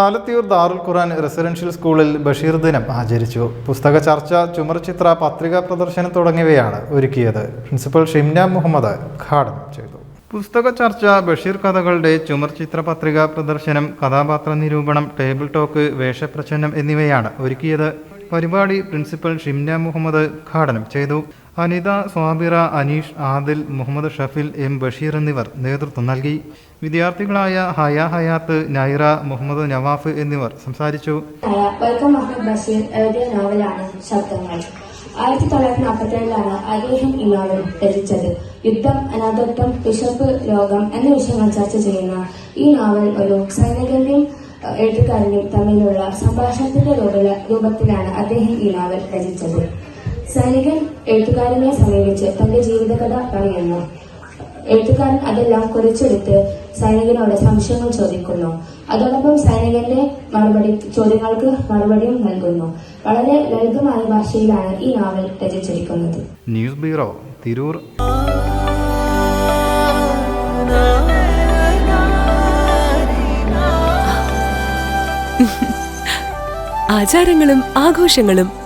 ആലത്തിയൂർ ദാറുൽ ഖുറാൻ residential സ്കൂളിൽ ബഷീർ ദിനം ആചരിച്ചു. പുസ്തക ചർച്ച ചുമർചിത്ര പത്രികാ പ്രദർശനം തുടങ്ങിയവയാണ് ഒരുക്കിയത്. പ്രിൻസിപ്പൽ ഷിംന മുഹമ്മദ് ഉദ്ഘാടനം ചെയ്തു. പുസ്തക ചർച്ച ബഷീർ കഥകളുടെ ചുമർചിത്ര പത്രികാ പ്രദർശനം കഥാപാത്ര നിരൂപണം ടേബിൾ ടോക്ക് വേഷപ്രചനം എന്നിവയാണ് ഒരുക്കിയത്. പരിപാടി പ്രിൻസിപ്പൽ ഷിംന മുഹമ്മദ് ഉദ്ഘാടനം ചെയ്തു. അനിത സ്വാബിറ അനീഷ് ആദിൽ മുഹമ്മദ് ഷഫിൽ എം ബഷീർ എന്നിവർ നേതൃത്വം നൽകി. വിദ്യാർത്ഥികളായ ഹയ ഹയാത്ത് നൈറ മുഹമ്മദ് നവാഫ് എന്നിവർ സംസാരിച്ചു. ആയിരത്തി തൊള്ളായിരത്തി നാൽപ്പത്തിയേഴിലാണ് അദ്ദേഹം ഈ നോവൽ രചിച്ചത്. യുദ്ധം അനാഥത്വം വിശപ്പ് രോഗം എന്ന വിഷയങ്ങൾ ചർച്ച ചെയ്യുന്ന ഈ നോവൽ ഒരു സൈനികന്റെയും ഏഹ്, എഴുത്തുകാരന്റെയും തമ്മിലുള്ള സംഭാഷണത്തിന്റെ രൂപത്തിലാണ് അദ്ദേഹം ഈ നോവൽ രചിച്ചത്. സൈനികൻ എഴുത്തുകാരനെ സമീപിച്ച് തന്റെ ജീവിതകഥ പറയുന്നു. എഴുത്തുകാരൻ അതെല്ലാം കുറിച്ചെടുത്ത് സൈനികനോട് സംശയങ്ങൾ ചോദിക്കുന്നു. അതോടൊപ്പം സൈനികന്റെ മറുപടി ചോദ്യങ്ങൾക്ക് മറുപടിയും നൽകുന്നു. വളരെ ലളിതമായ ഭാഷയിലാണ് ഈ നോവൽ രചിച്ചിരിക്കുന്നത്. News bureau Tirur. ആചാരങ്ങളും ആഘോഷങ്ങളും